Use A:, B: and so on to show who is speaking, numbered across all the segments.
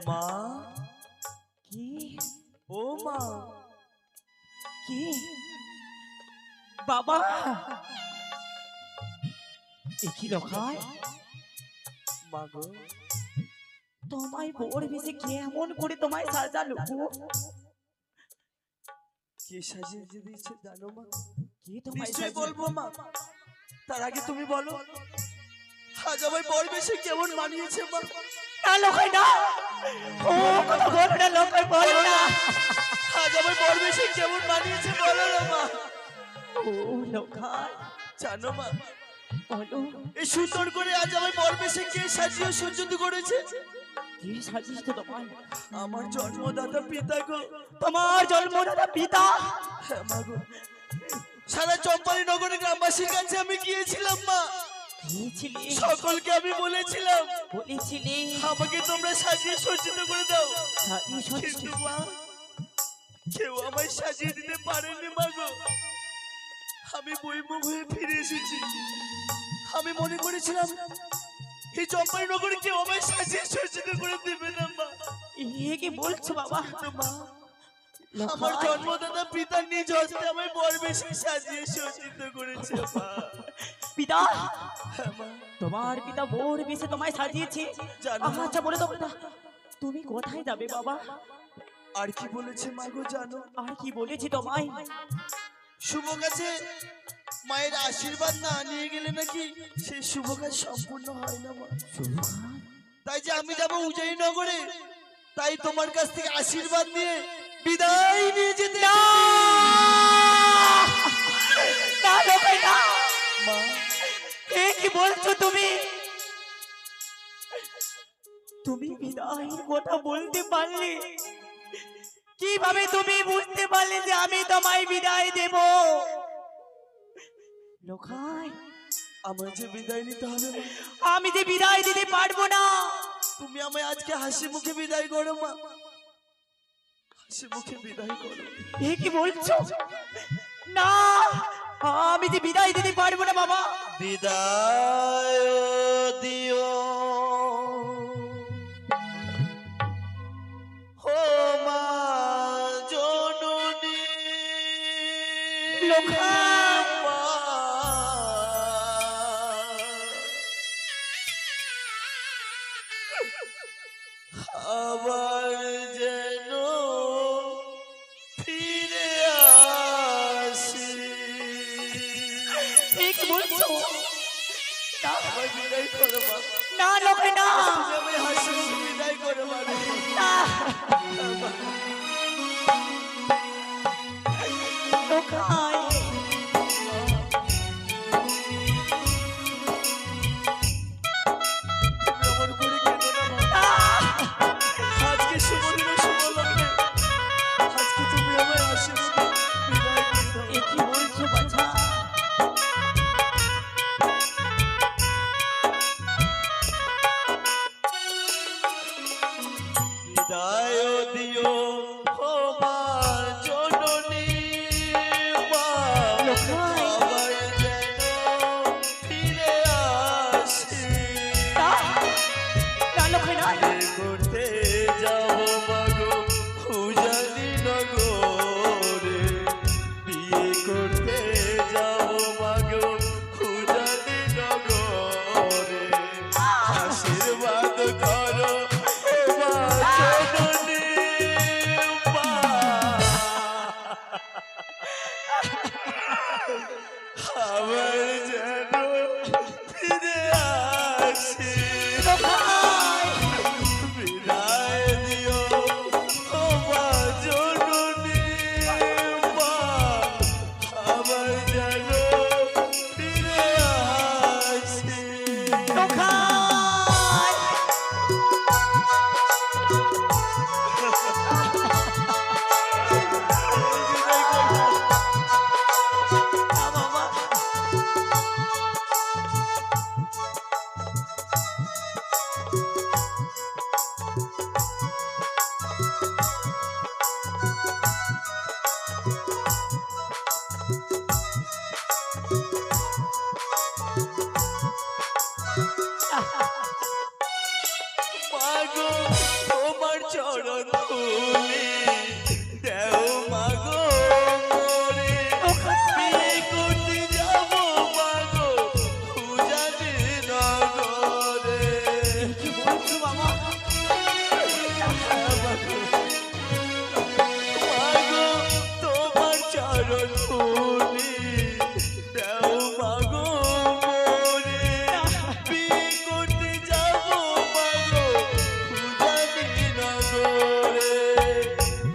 A: মা
B: কি?
A: ও মা
B: কি? বাবা! এ কি
A: মা গো!
B: তোমায় বোর বেশি কেমন করে তোমায় সাজালো
A: কে সাজিয়ে দিয়েছে জানো মা?
B: কে তোমায়
A: বলব মা। তার আগে তুমি বলো। আজ আমায় বর বেশি কেমন মানিয়েছে মা?
B: না লখায় না। ও কথা বলো না লখায় বলো না।
A: আজ আমায় বর বেশি কেমন মানিয়েছে বলো না মা।
B: ও লখায়
A: জানো মা
B: বলো।
A: এই সুন্দর করে আজ আমায় বর বেশি কে সাজিয়ে সজ্জিত করেছে?
B: কি সাজিস তো তোমায়?
A: আমার জন্মদাতা পিতা গো।
B: তোমার জন্মদাতা পিতা?
A: হ্যাঁ, মা গো। সারা চম্পালি নগরের গ্রামবাসীর কাছে আমি গিয়েছিলাম মা। সকলকে আমি বলেছিলাম।
B: বলেছিলি?
A: আমাকে তোমরা সাজিয়ে সজ্জিত করে দাও।
B: সাজিয়ে সজ্জিত
A: কেউ আমায় সাজিয়ে দিতে পারেনি মা গো। আমি বইমুখ হয়ে ফিরে এসেছি। আমি মনে করেছিলাম এই চম্পাই নগরে কেউ আমায় সাজিয়ে সজ্জিত করে দেবে না মা।
B: এ কি বলছো বাবা?
A: মা আমার জন্মদাতা পিতা নিজ হস্তে আমায় বর বেশি সাজিয়ে সজ্জিত করেছে মা।
B: পিতা। তোমার পিতা বোর বেশি তোমায় সাজিয়েছে। আচ্ছা বলে দাও পিতা। তুমি কোথায় যাবে বাবা?
A: আর কি বলেছে মা গো জানো?
B: আর কি বলেছি তোমায়?
A: শুভ কাছে মায়ের আশীর্বাদ না নিয়ে গেলে নাকি সেই শুভ কাজ সম্পূর্ণ হয় না মা। তাই যে আমি যাব উজাই নগরে তাই তোমার কাছ থেকে আশীর্বাদ নিয়ে বিদায় নিয়ে যেতে
B: কথা বলতে পারলে? কীভাবে তুমি বুঝতে পারলে যে আমি তোমায় বিদায় দেব? লোকাই
A: আমার যে বিদায় নিতে হবে
B: আমি যে বিদায় দিতে পারব না।
A: তুমি আমায় আজকে হাসি মুখে বিদায় করো মা। হাসি মুখে বিদায় করো।
B: এ কি বলছো? না আমি যে বিদায় দিতে পারব না বাবা।
A: বিদায় করো মা
B: না লোকে না।
A: তুমি আমায় হাসি মুখে বিদায় করো মা
B: না লোকাই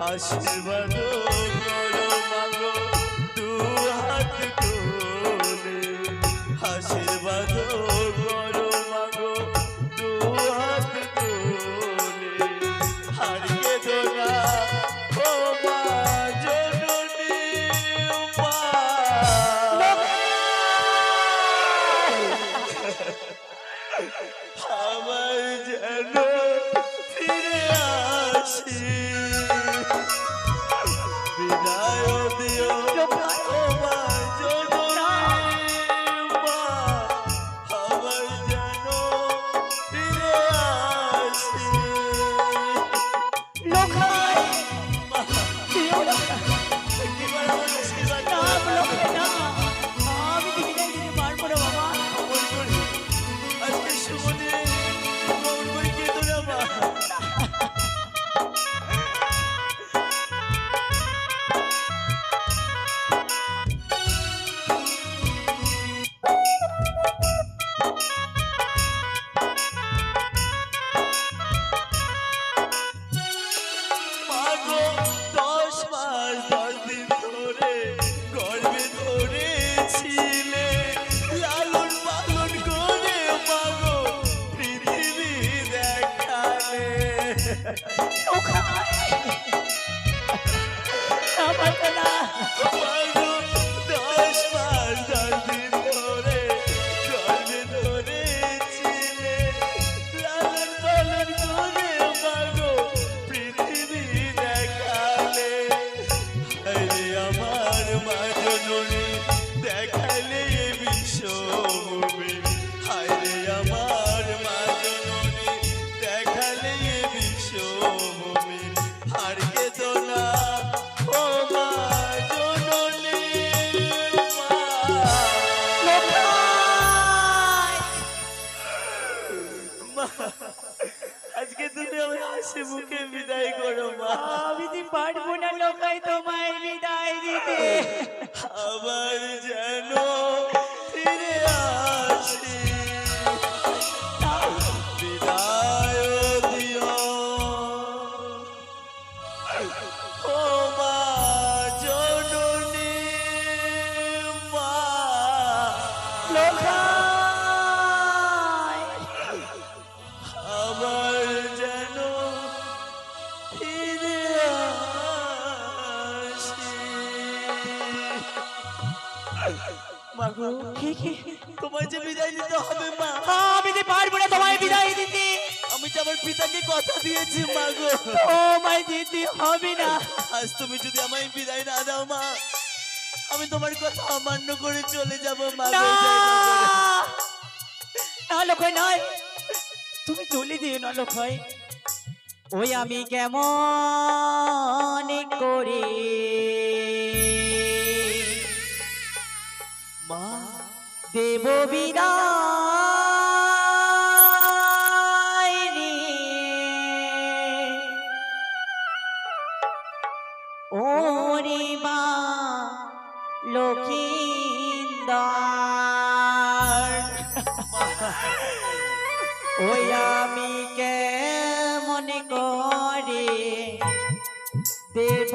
A: আশীর্বাদ করো হায়রে আমার মা জননী দেখালে বিশ্বভূমি আর কে না ও মা জননী মা। আজকে তুমি আমার হাসি মুখে বিদায় করো মা।
B: আমি পারব না লোকাই তোমায় বিদায় দিতে।
A: আবার মাগো
B: কি কি
A: তোমায় যে বিদায় দিতে হবে মা।
B: আমি যে পারব না তোমায় বিদায় দিতে।
A: আমি যে আমার পিতাকে কথা দিয়েছি মাগো
B: তোমায় দিতে হবে না।
A: আজ তুমি যদি আমায় বিদায় না দাও মা আমি তোমার কথা অমান্য করে চলে যাব মা
B: না।
A: না
B: নয়। তুমি চলে যেও না লোকাই ওই আমি কেমন করে দেব ওরে মা লক্ষিন্দার। ওই আমি কেমন করে দেব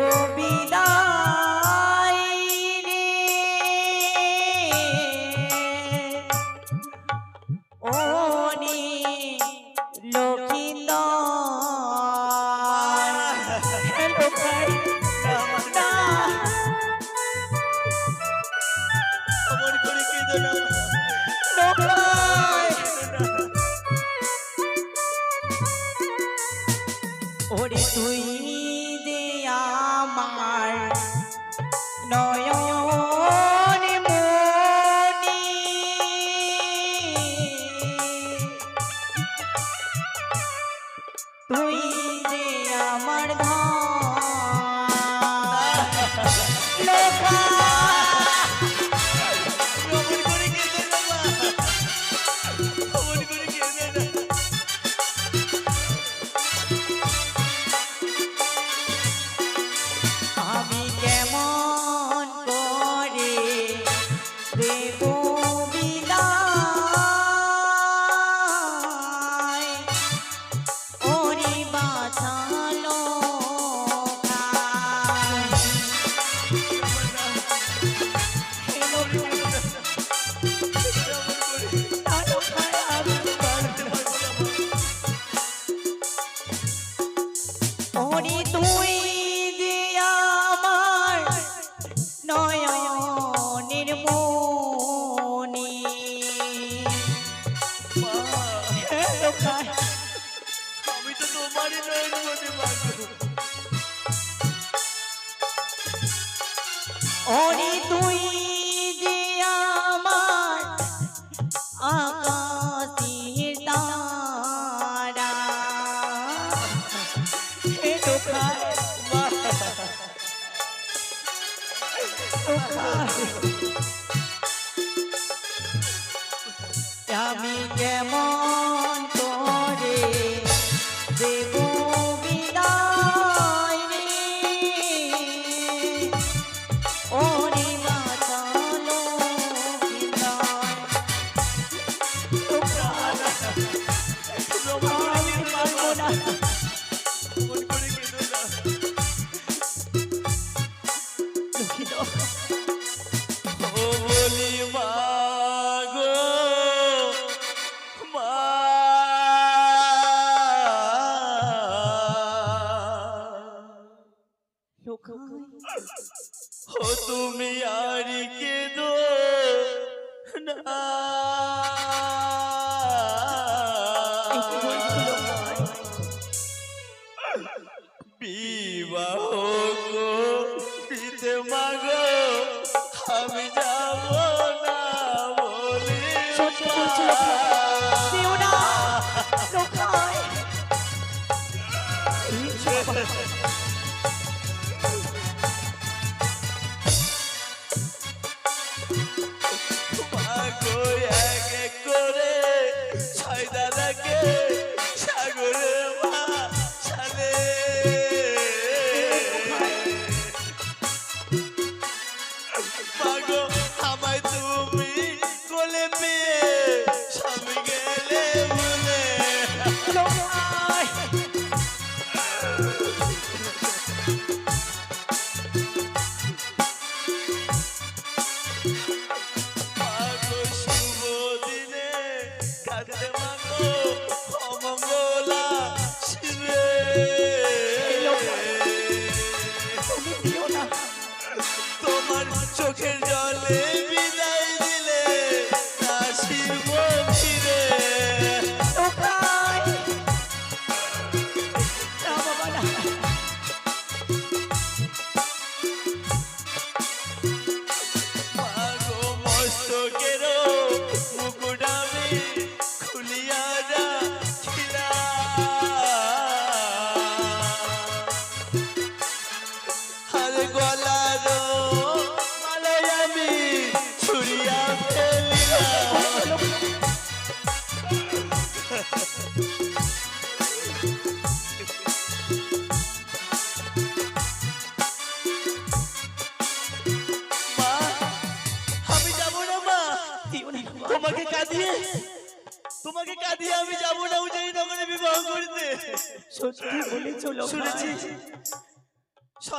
B: ওরে তুই
A: ও তুমি আর কেঁদো না।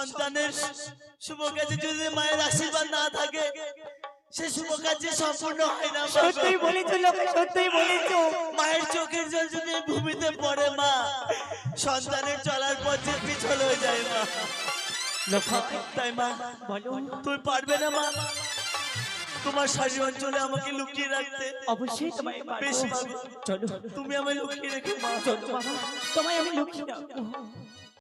A: সন্তানের শুভ কাজে যদি মায়ের আশীর্বাদ না থাকে সে শুভ কাজে সম্পূর্ণ হয় না মা।
B: সত্যি বলেছ লোখায় সত্যি বলেছ।
A: মায়ের চোখের জল যদি ভূমিতে পড়ে মা সন্তানের চলার পথে পিছল হয়ে যায় মা। তাই মা
B: বলো।
A: তুমি পারবে না মা। তোমার শাড়ি অঞ্চলে আমাকে লুকিয়ে রাখতে।
B: অবশ্যই তোমায়
A: বেশ
B: চলো।
A: তুমি আমায় লুকিয়ে রেখে মা
B: চলো তোমায় আমি লুকিয়ে রাখব।